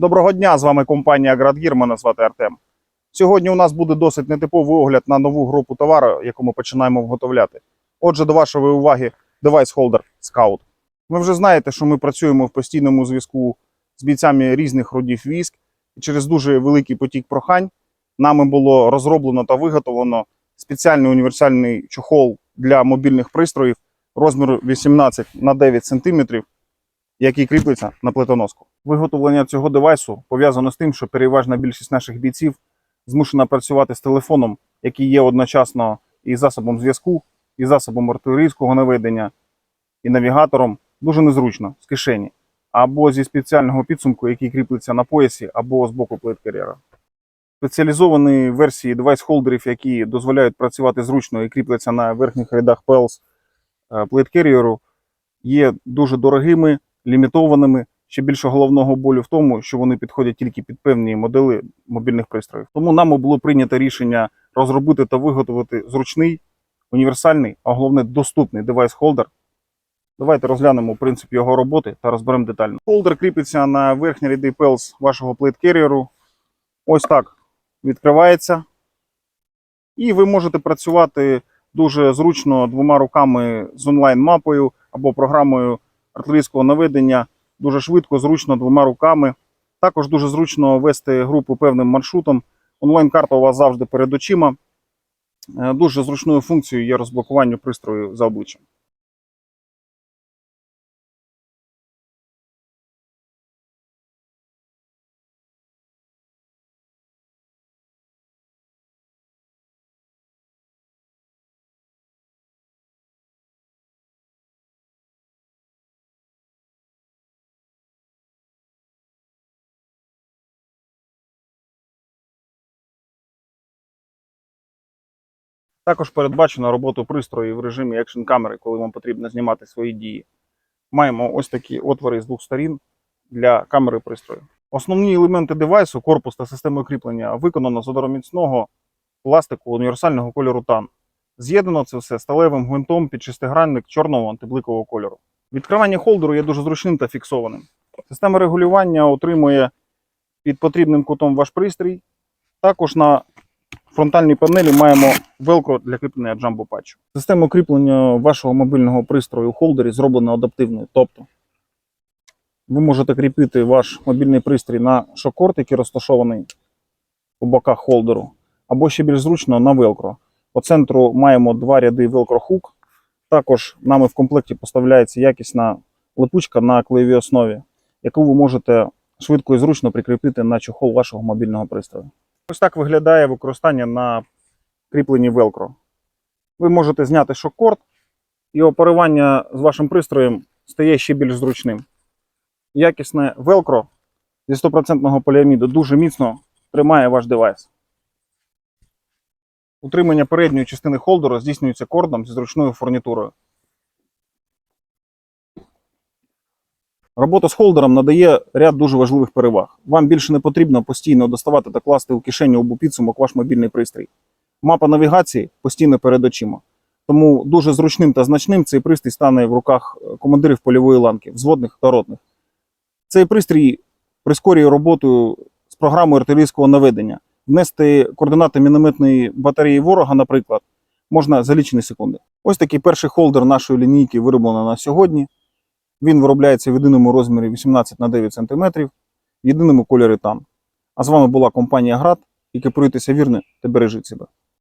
Доброго дня, з вами компанія Градгір, мене звати Артем. Сьогодні у нас буде досить нетиповий огляд на нову групу товару, яку ми починаємо виготовляти. Отже, до вашої уваги девайс холдер Scout. Ви вже знаєте, що ми працюємо в постійному зв'язку з бійцями різних родів військ, і через дуже великий потік прохань нами було розроблено та виготовлено спеціальний універсальний чохол для мобільних пристроїв розміру 18 на 9 см, який кріпиться на плитоноску. Виготовлення цього девайсу пов'язано з тим, що переважна більшість наших бійців змушена працювати з телефоном, який є одночасно і засобом зв'язку, і засобом артилерійського наведення, і навігатором. Дуже незручно з кишені, або зі спеціального підсумку, який кріплеться на поясі, або з боку плиткар'єра. Спеціалізовані версії девайс-холдерів, які дозволяють працювати зручно і кріпляться на верхніх рядах PLS е, плиткар'єру, є дуже дорогими, лімітованими. Ще більше головного болю в тому, що вони підходять тільки під певні модели мобільних пристроїв. Тому нами було прийнято рішення розробити та виготовити зручний, універсальний, а головне доступний девайс-холдер. Давайте розглянемо принцип його роботи та розберемо детально. Холдер кріпиться на верхні ряди PLS вашого плиткеріеру. Ось так відкривається. І ви можете працювати дуже зручно двома руками з онлайн-мапою або програмою артилерійського наведення дуже швидко, зручно двома руками. Також дуже зручно вести групу певним маршрутом. Онлайн-карта у вас завжди перед очима. Е, Дуже зручною функцією є розблокування пристрою за обличчям. Також передбачено роботу пристрою в режимі екшн камери, коли вам потрібно знімати свої дії. Маємо ось такі отвори з двох сторін для камери пристрою. Основні елементи девайсу, корпус та системи кріплення виконано з водороміцного пластику універсального кольору тан. З'єднано це все сталевим гвинтом під шестигранник чорного антибликового кольору. Відкривання холдеру є дуже зручним та фіксованим. Система регулювання отримує під потрібним кутом ваш пристрій. Також на фронтальній панелі маємо велкро для кріплення джамбо патчу. Система кріплення вашого мобільного пристрою у холдері зроблена адаптивною. Тобто ви можете кріпити ваш мобільний пристрій на шокорд, який розташований у боках холдеру, або ще більш зручно на велкро. По центру маємо два ряди велкро-хук. Також нами в комплекті поставляється якісна липучка на клеєвій основі, яку ви можете швидко і зручно прикріпити на чохол вашого мобільного пристрою. Ось так виглядає використання на кріпленні велкро. Ви можете зняти шок-корд, і оперування з вашим пристроєм стає ще більш зручним. Якісне велкро зі 100% поліаміду дуже міцно тримає ваш девайс. Утримання передньої частини холдеру здійснюється кордом зі зручною фурнітурою. Робота з холдером надає ряд дуже важливих переваг. Вам більше не потрібно постійно доставати та класти у кишеню або підсумок ваш мобільний пристрій. Мапа навігації постійно перед очима. Тому дуже зручним та значним цей пристрій стане в руках е, командирів польової ланки, взводних та ротних. Цей пристрій прискорює роботу з програмою артилерійського наведення. Внести координати мінометної батареї ворога, наприклад, можна за лічені секунди. Ось такий перший холдер нашої лінійки вироблено на сьогодні. Він виробляється в єдиному розмірі 18 на 9 см, в єдиному кольорі тан. А з вами була компанія Град. І керуйтеся вірно та бережіть себе.